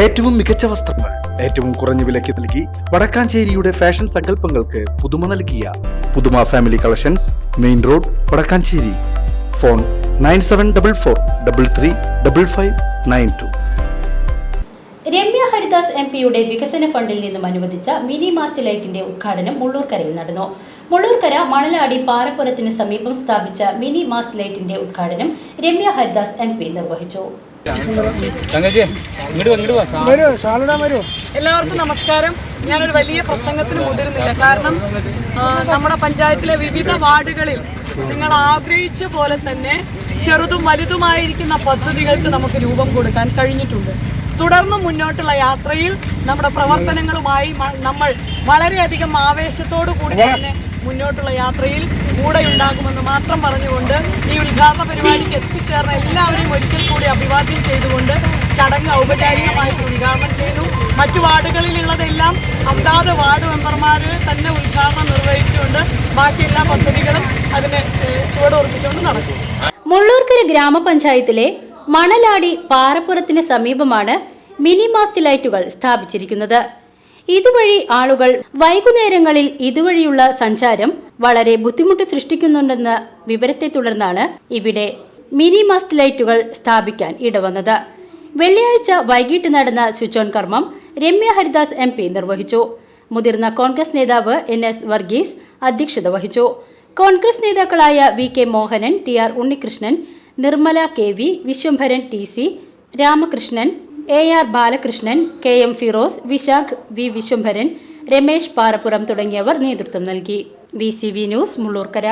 ഏറ്റവും മികച്ച വസ്ത്രങ്ങൾ ഏറ്റവും കുറഞ്ഞ വിലയ്ക്ക് നൽകി വടക്കാഞ്ചേരിയുടെ ഫാഷൻ സങ്കല്പങ്ങൾക്ക് പുതുമ നൽകിയ Puthuma family collections main road Vadakkanchery. Phone nine seven double four double three double five nine two. Ramya Haridas M പിയുടെ വികസന ഫണ്ടിൽ നിന്നും അനുവദിച്ച മിനി മാസ്റ്റ് ലൈറ്റിന്റെ ഉദ്ഘാടനം മുള്ളൂർക്കരയിൽ നടന്നു. മുള്ളൂർക്കര മണലാടി പാറപ്പുറത്തിന് സമീപം സ്ഥാപിച്ച മിനി മാസ്റ്റ് ലൈറ്റിന്റെ ഉദ്ഘാടനം രമ്യ ഹരിദാസ് എം നിർവഹിച്ചു. എല്ലാവർക്കും നമസ്കാരം. ഞാനൊരു വലിയ പ്രസംഗത്തിന് മുതിരുന്നില്ല. കാരണം നമ്മുടെ പഞ്ചായത്തിലെ വിവിധ വാർഡുകളിൽ നിങ്ങൾ ആഗ്രഹിച്ച പോലെ തന്നെ ചെറുതും വലുതുമായിരിക്കുന്ന പദ്ധതികൾക്ക് നമുക്ക് രൂപം കൊടുക്കാൻ കഴിഞ്ഞിട്ടുണ്ട്. തുടർന്നും മുന്നോട്ടുള്ള യാത്രയിൽ നമ്മുടെ പ്രവർത്തനങ്ങളുമായി നമ്മൾ വളരെയധികം ആവേശത്തോടു കൂടി തന്നെ മുന്നോട്ടുള്ള യാത്രയിൽ കൂടെ ഉണ്ടാകുമെന്ന് മാത്രം പറഞ്ഞുകൊണ്ട് ഈ ഉദ്ഘാടന പരിപാടിക്ക് എത്തിച്ചേർന്ന എല്ലാവരെയും ഒരിക്കൽ കൂടി അഭിവാദ്യം ചെയ്തുകൊണ്ട് ചടങ്ങ് ഔപചാരികമായിട്ട് ഉദ്ഘാടനം ചെയ്തു. മറ്റു വാർഡുകളിലുള്ളതെല്ലാം അതാത് വാർഡ് മെമ്പർമാർ തന്നെ ഉദ്ഘാടനം നിർവഹിച്ചുകൊണ്ട് ബാക്കി എല്ലാ പദ്ധതികളും അതിനെ ചുവടുറപ്പിച്ചുകൊണ്ട് നടക്കും. മുള്ളൂർക്കര ഗ്രാമപഞ്ചായത്തിലെ മണലാടി പാറപ്പുറത്തിന് സമീപമാണ് മിനി മാസ്റ്റ് ലൈറ്റുകൾ സ്ഥാപിച്ചിരിക്കുന്നത്. ഇതുവഴി ആളുകൾ വൈകുന്നേരങ്ങളിൽ ഇതുവഴിയുള്ള സഞ്ചാരം വളരെ ബുദ്ധിമുട്ട് സൃഷ്ടിക്കുന്നുണ്ടെന്ന വിവരത്തെ തുടർന്നാണ് ഇവിടെ മിനി മാസ്റ്റ് ലൈറ്റുകൾ സ്ഥാപിക്കാൻ ഇടവന്നത്. വെള്ളിയാഴ്ച വൈകിട്ട് നടന്ന സ്വിച്ച് ഓൺ കർമ്മം രമ്യ ഹരിദാസ് എം പി നിർവഹിച്ചു. മുതിർന്ന കോൺഗ്രസ് നേതാവ് എൻ എസ് വർഗീസ് അധ്യക്ഷത വഹിച്ചു. കോൺഗ്രസ് നേതാക്കളായ V K Mohanan T R Unnikrishnan Nirmala K V Viswambharan T C Ramakrishnan A R Balakrishnan K M Firoz Vishakh V Viswambharan Ramesh Parappuram തുടങ്ങിയവർ നേതൃത്വം നൽകി. B C V news Mulloorkara.